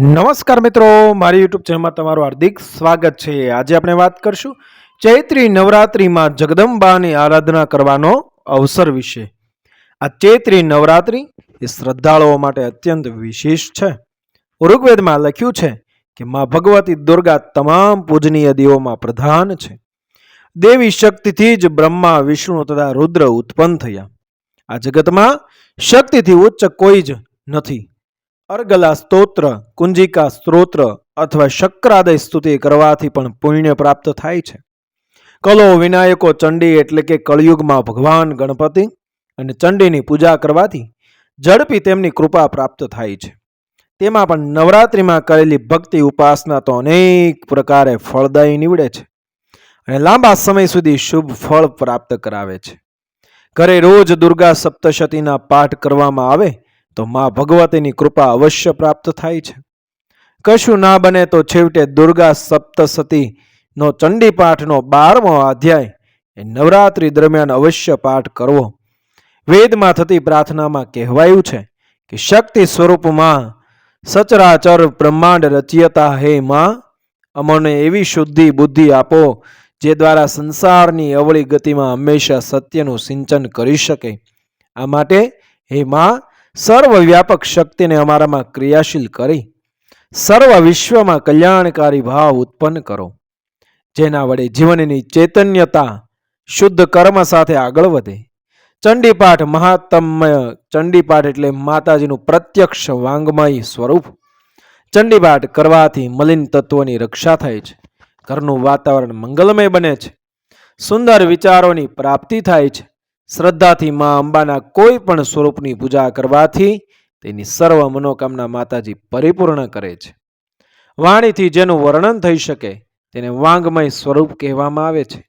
નમસ્કાર મિત્રો, મારી યુટ્યુબ ચેનલમાં તમારું હાર્દિક સ્વાગત છે. આજે આપણે વાત કરશું ચૈત્રી નવરાત્રિમાં જગદંબાની આરાધના કરવાનો અવસર વિશે. આ ચૈત્રી નવરાત્રિ એ શ્રદ્ધાળુઓ માટે અત્યંત વિશેષ છે. ઋગ્વેદમાં લખ્યું છે કે મા ભગવતી દુર્ગા તમામ પૂજનીય દેવોમાં પ્રધાન છે. દેવી શક્તિથી જ બ્રહ્મા, વિષ્ણુ તથા રુદ્ર ઉત્પન્ન થયા. આ જગતમાં શક્તિથી ઉચ્ચ કોઈ જ નથી. અર્ગલા સ્તોત્ર, કુંજિકા સ્ત્રોત્ર અથવા શક્રાદય સ્તુતિ કરવાથી પણ પુણ્ય પ્રાપ્ત થાય છે. કલો વિનાયકો ચંડી એટલે કે કળયુગમાં ભગવાન, ગણપતિ અને ચંડીની પૂજા કરવાથી ઝડપી તેમની કૃપા પ્રાપ્ત થાય છે. તેમાં પણ નવરાત્રિમાં કરેલી ભક્તિ ઉપાસના તો અનેક પ્રકારે ફળદાયી નીવડે છે અને લાંબા સમય સુધી શુભ ફળ પ્રાપ્ત કરાવે છે. ઘરે રોજ દુર્ગા સપ્તશતીના પાઠ કરવામાં આવે તો મા ભગવતીની કૃપા અવશ્ય પ્રાપ્ત થાય છે. કશું ના બને તો છેવટે દુર્ગા સપ્તસતી નો ચંડી પાઠનો બારમો અધ્યાય એ નવરાત્રી દરમિયાન અવશ્ય પાઠ કરવો. વેદમાં થતી પ્રાર્થનામાં કહેવાયું છે કે શક્તિ સ્વરૂપમાં સચરાચર બ્રહ્માંડ રચયતા હે માં, અમને એવી શુદ્ધિ બુદ્ધિ આપો જે દ્વારા સંસારની અવળી ગતિમાં હંમેશા સત્યનું સિંચન કરી શકે. આ માટે હે માં સર્વવ્યાપક શક્તિને અમારામાં ક્રિયાશીલ કરી સર્વ વિશ્વમાં કલ્યાણકારી ભાવ ઉત્પન્ન કરો, જેના વડે જીવનની ચૈતન્યતા શુદ્ધ કર્મ સાથે આગળ વધે. ચંડીપાઠ મહાત્મય, ચંડીપાઠ એટલે માતાજીનું પ્રત્યક્ષ વાંગમય સ્વરૂપ. ચંડીપાઠ કરવાથી મલિન તત્વોની રક્ષા થાય છે. ઘરનું વાતાવરણ મંગલમય બને છે. સુંદર વિચારોની પ્રાપ્તિ થાય છે. શ્રદ્ધાથી મા અંબાના કોઈ પણ સ્વરૂપની પૂજા કરવાથી તેની સર્વ મનોકામના માતાજી પરિપૂર્ણ કરે છે. વાણીથી જેનું વર્ણન થઈ શકે તેને વાંગમય સ્વરૂપ કહેવામાં આવે છે.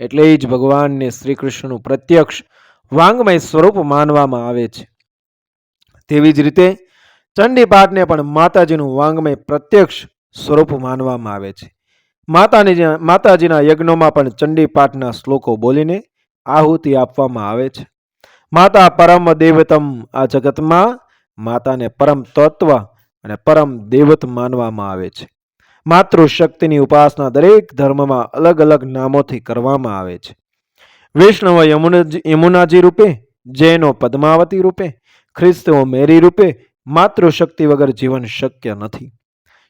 એટલે જ ભગવાનને શ્રી કૃષ્ણનું પ્રત્યક્ષ વાંગમય સ્વરૂપ માનવામાં આવે છે. તેવી જ રીતે ચંડીપાઠને પણ માતાજીનું વાંગમય પ્રત્યક્ષ સ્વરૂપ માનવામાં આવે છે. માતાની માતાજીના યજ્ઞોમાં પણ ચંડીપાઠના શ્લોકો બોલીને આહુતિ આપવામાં આવે છે. માતા પરમ દેવતમ આ જગતમાં માતાને પરમ તત્વ અને પરમ દેવત માનવામાં આવે છે. માતૃશક્તિની ઉપાસના દરેક ધર્મમાં અલગ અલગ નામોથી કરવામાં આવે છે. વૈષ્ણવ યમુનાજી રૂપે, જૈનો પદ્માવતી રૂપે ખ્રિસ્તીઓ મેરી રૂપે માતૃશક્તિ વગર જીવન શક્ય નથી.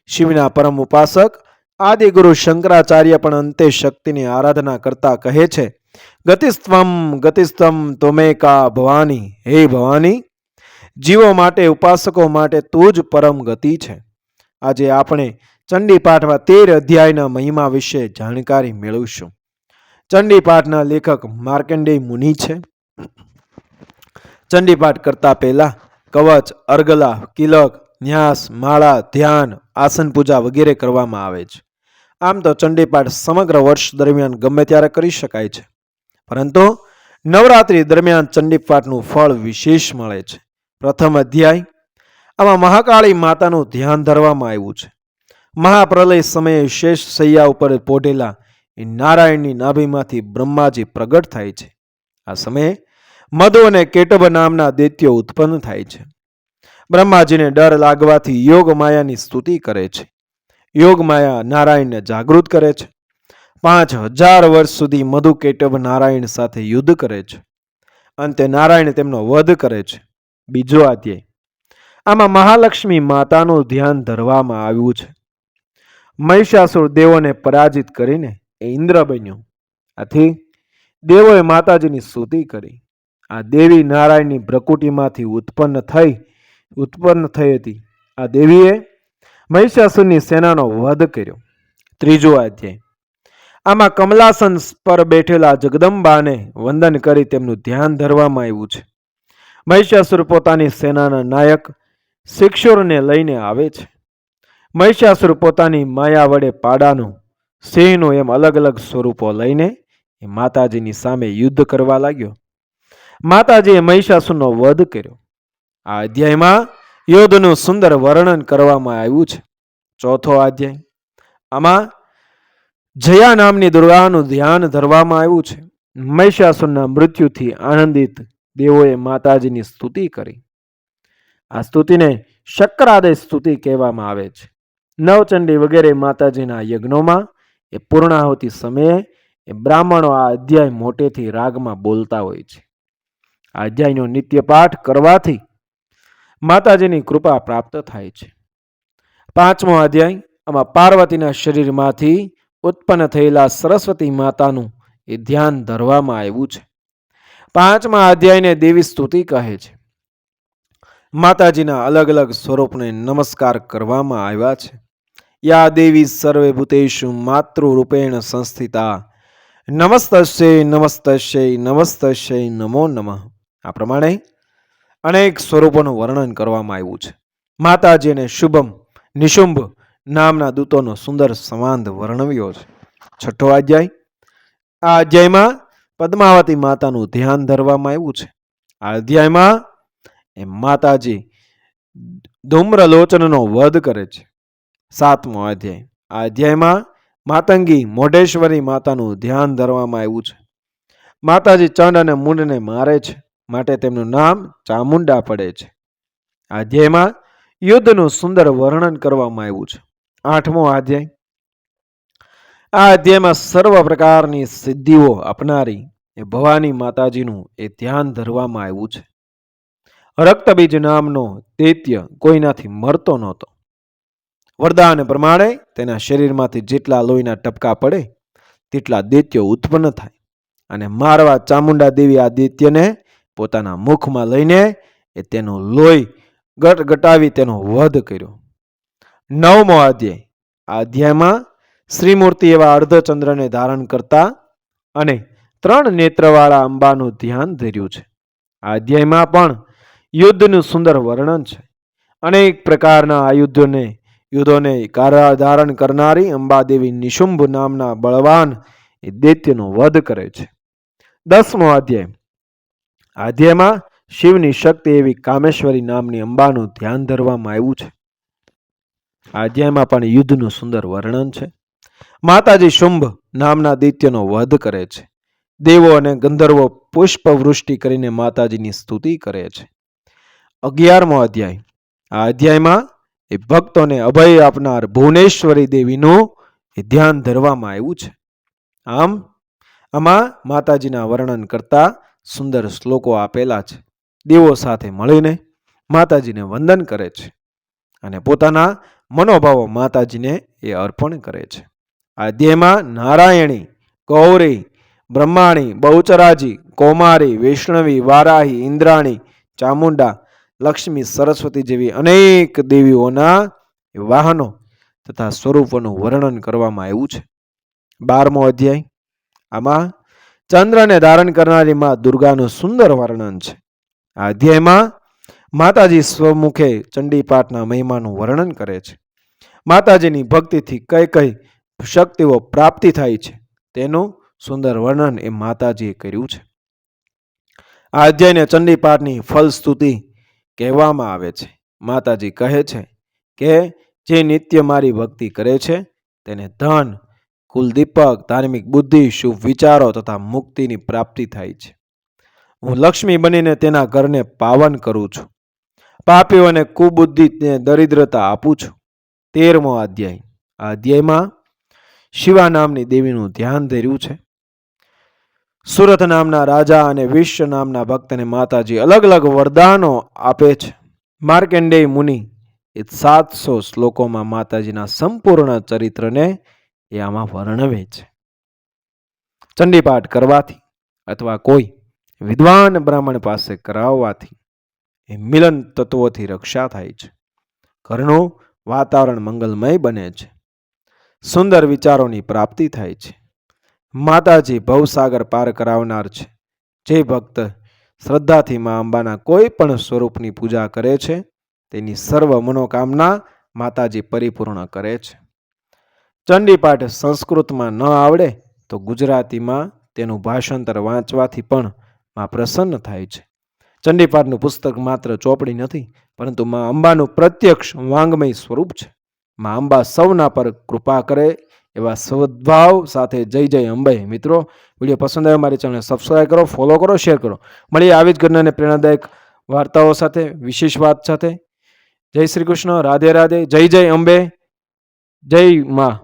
શિવના પરમ ઉપાસક આદિગુરુ શંકરાચાર્ય પણ અંતે શક્તિની આરાધના કરતા કહે છે ગતિસ્ત્વમ ગતિસ્તમ તોમેકા ભવાની? હે ભવાની, જીવો માટે, ઉપાસકો માટે તું જ પરમ ગતિ છે. આજે આપણે ચંડીપાઠમાં તેર અધ્યાયના મહિમા વિશે જાણકારી મેળવીશું. ચંડીપાઠના લેખક માર્કંડેય મુનિ છે. ચંડીપાઠ કરતા પહેલા કવચ, અર્ગલા કિલક ન્યાસ, માળા, ધ્યાન, આસન પૂજા વગેરે કરવામાં આવે છે. આમ તો ચંડીપાઠ સમગ્ર વર્ષ દરમિયાન ગમે ત્યારે કરી શકાય છે. પરંતુ નવરાત્રી દરમિયાન ચંડીપાઠનું ફળ વિશેષ મળે છે. પ્રથમ અધ્યાય. આમાં મહાકાળી માતાનું ધ્યાન ધરવામાં આવ્યું છે. મહાપ્રલય સમયે શેષ સૈયા ઉપર પોઢેલા એ નારાયણની નાભીમાંથી બ્રહ્માજી પ્રગટ થાય છે. આ સમયે મધુ અને કેટબ નામના દૈત્યો ઉત્પન્ન થાય છે. બ્રહ્માજીને ડર લાગવાથી યોગ માયાની સ્તુતિ કરે છે. યોગ માયા નારાયણને જાગૃત કરે છે. પાંચ હજાર વર્ષ સુધી મધુ કેટવ નારાયણ સાથે યુદ્ધ કરે છે. અંતે નારાયણ તેમનો વધ કરે છે. બીજો અધ્યાય. આમાં મહાલક્ષ્મી માતાનું ધ્યાન ધરવામાં આવ્યું છે. મહિષાસુર દેવોને પરાજિત કરીને એ ઇન્દ્ર બન્યો. આથી દેવોએ માતાજીની સ્તુતિ કરી. આ દેવી નારાયણની પ્રકૃતિમાંથી ઉત્પન્ન થઈ ઉત્પન્ન થઈ હતી. આ દેવીએ મહિષાસુરની સેનાનો વધ કર્યો. ત્રીજો અધ્યાય. આમાં કમલાસન પર બેઠેલા જગદંબાને વંદન કરી તેમનું ધ્યાન ધરવામાં આવ્યું છે. મહિષાસુર પોતાની સેનાના નાયક શિક્ષોરને લઈને આવે છે. મહિષાસુર પોતાની માયા વડે પાડાનું સિંહનું એમ અલગ અલગ સ્વરૂપો લઈને એ માતાજીની સામે યુદ્ધ કરવા લાગ્યો. માતાજીએ મહિષાસુરનો વધ કર્યો. આ અધ્યાયમાં યુદ્ધનું સુંદર વર્ણન કરવામાં આવ્યું છે. ચોથો અધ્યાય. આમાં જયા નામની દુર્ગાનું ધ્યાન ધરવામાં આવ્યું છે. મહિષાસુરના મૃત્યુથી આનંદિત દેવોએ માતાજીની સ્તુતિ કરી. આ સ્તુતિને શક્કરાદય સ્તુતિ કહેવામાં આવે છે. નવચંડી વગેરે માતાજીના યજ્ઞોમાં એ પૂર્ણાહુતિ સમયે એ બ્રાહ્મણો આ અધ્યાય મોટેથી રાગમાં બોલતા હોય છે. આ અધ્યાયનો નિત્ય પાઠ કરવાથી માતાજીની કૃપા પ્રાપ્ત થાય છે. પાંચમો અધ્યાય, આમાં પાર્વતીના શરીરમાંથી ઉત્પન્ન થયેલા સરસ્વતી માતાનું એ ધ્યાન ધરવામાં આવ્યું છે. પાંચમા અધ્યાયને દેવી સ્તુતિ કહે છે. માતાજીના અલગ અલગ સ્વરૂપને નમસ્કાર કરવામાં આવ્યા છે. યા દેવી સર્વે ભૂતેશુ માતૃરૂપેણ સંસ્થિતા. નમસ્તસ્ય નમસ્તસ્ય નમસ્તસ્ય નમો નમઃ. આ પ્રમાણે અનેક સ્વરૂપોનું વર્ણન કરવામાં આવ્યું છે. માતાજીને શુભમ, નિશુંભ નામના દૂતોનો સુંદર સંવાદ વર્ણવ્યો છે. છઠ્ઠો અધ્યાય. આ અધ્યાયમાં પદ્માવતી માતાનું ધ્યાન ધરવામાં આવ્યું છે. આ અધ્યાયમાં એ માતાજી ધૂમ્રલોચનનો વધ કરે છે. સાતમો અધ્યાય. આ અધ્યાયમાં માતંગી મોઢેશ્વરી માતાનું ધ્યાન ધરવામાં આવ્યું છે. માતાજી ચંડ અને મૂંડને મારે છે, માટે તેમનું નામ ચામુંડા પડે છે. આ અધ્યાયમાં યુદ્ધનું સુંદર વર્ણન કરવામાં આવ્યું છે. આઠમો અધ્યાય. આ અધ્યાયમાં સર્વ પ્રકારની સિદ્ધિઓ આપનારી એ ભવાની માતાજીનું એ ધ્યાન ધરવામાં આવ્યું છે. રક્તબીજ નામનો દૈત્ય કોઈનાથી મરતો નહોતો. વરદાન પ્રમાણે તેના શરીરમાંથી જેટલા લોહીના ટપકા પડે, તેટલા દૈત્યો ઉત્પન્ન થાય અને મારવા ચામુંડા દેવી આ દૈત્યને પોતાના મુખમાં લઈને એ તેનું લોહી ગટ ગટાવી તેનો વધ કર્યો. નવમો અધ્યાય. આ અધ્યાયમાં શ્રીમૂર્તિ એવા અર્ધચંદ્રને ધારણ કરતા અને ત્રણ નેત્રવાળા અંબાનું ધ્યાન ધર્યું છે. આ અધ્યાયમાં પણ યુદ્ધનું સુંદર વર્ણન છે. અનેક પ્રકારના આયુધ્યોને યુદ્ધોને ધારણ કરનારી અંબાદેવી નિશુંભ નામના બળવાન એ દૈત્યનો વધ કરે છે. દસમો અધ્યાય. અધ્યાયમાં શિવની શક્તિ એવી કામેશ્વરી નામની અંબાનું ધ્યાન ધરવામાં આવ્યું છે. અધ્યાયમાં પણ યુદ્ધનું સુંદર વર્ણન છે. માતાજી શુંભ નામના દૈત્યનો વધ કરે છે. દેવો અને ગંધર્વો પુષ્પવૃષ્ટિ કરીને માતાજીની સ્તુતિ કરે છે. અગિયારમો અધ્યાય. આ અધ્યાયમાં એ ભક્તોને અભય આપનાર ભુવનેશ્વરી દેવીનું ધ્યાન ધરવામાં આવ્યું છે. આમ, આમાં માતાજીના વર્ણન કરતા સુંદર શ્લોકો આપેલા છે. દેવો સાથે મળીને માતાજીને વંદન કરે છે અને પોતાના મનોભાવો માતાજીને એ અર્પણ કરે છે. આ અધ્યાયમાં નારાયણી, ગૌરી, બ્રહ્માણી, બહુચરાજી, કૌમારી, વૈષ્ણવી, વારાહી, ઇન્દ્રાણી, ચામુંડા, લક્ષ્મી, સરસ્વતી જેવી અનેક દેવીઓના વાહનો તથા સ્વરૂપોનું વર્ણન કરવામાં આવ્યું છે. બારમો અધ્યાય. આમાં ચંદ્રને ધારણ કરનારી માં દુર્ગાનું સુંદર વર્ણન છે. આ અધ્યાયમાં માતાજી સ્વમુખે ચંડીપાઠના મહિમાનું વર્ણન કરે છે. માતાજીની ભક્તિથી કઈ કઈ શક્તિઓ પ્રાપ્તિ થાય છે, તેનું સુંદર વર્ણન એ માતાજીએ કર્યું છે. આ અધ્યાયને ચંડીપાઠની ફલસ્તુતિ કહેવામાં આવે છે. માતાજી કહે છે કે, જે નિત્ય મારી ભક્તિ કરે છે, તેને ધન, કુલદીપક, ધાર્મિક બુદ્ધિ, શુભ વિચારો તથા મુક્તિની પ્રાપ્તિ થાય છે. હું લક્ષ્મી બનીને તેના ઘરને પાવન કરું છું. પાપીઓને કુબુદ્ધિને દરિદ્રતા આપું છું. તેરમો અધ્યાય. આ અધ્યાયમાં શિવા નામની દેવીનું ધ્યાન ધર્યું છે. સુરત નામના રાજા અને વિશ્વ નામના ભક્તને માતાજી અલગ અલગ વરદાનો આપે છે. માર્કેન્ડેય મુનિ એ સાતસો શ્લોકોમાં માતાજીના સંપૂર્ણ ચરિત્રને એ આમાં વર્ણવે છે. ચંડીપાઠ કરવાથી અથવા કોઈ વિદ્વાન બ્રાહ્મણ પાસે કરાવવાથી એ મિલન તત્વોથી રક્ષા થાય છે. ઘરનું વાતાવરણ મંગલમય બને છે. સુંદર વિચારોની પ્રાપ્તિ થાય છે. માતાજી ભવસાગર પાર કરાવનાર છે. જે ભક્ત શ્રદ્ધાથી મા અંબાના કોઈ પણ સ્વરૂપની પૂજા કરે છે, તેની સર્વ મનોકામના માતાજી પરિપૂર્ણ કરે છે. ચંડીપાઠ સંસ્કૃતમાં ન આવડે તો ગુજરાતીમાં તેનું ભાષાંતર વાંચવાથી પણ માં પ્રસન્ન થાય છે. ચંડીપાઠનું પુસ્તક માત્ર ચોપડી નથી, પરંતુ માં અંબાનું પ્રત્યક્ષ વાંગમય સ્વરૂપ છે. માં અંબા સૌના પર કૃપા કરે એવા સદભાવ સાથે જય જય અંબે. મિત્રો, વીડિયો પસંદ આવ્યો મારી ચેનલને સબસ્ક્રાઈબ કરો ફોલો કરો શેર કરો. મળીએ આવી જ ઘટનાને પ્રેરણાદાયક વાર્તાઓ સાથે, વિશેષ વાત સાથે. જય શ્રી કૃષ્ણ, રાધે રાધે, જય જય અંબે. જય માં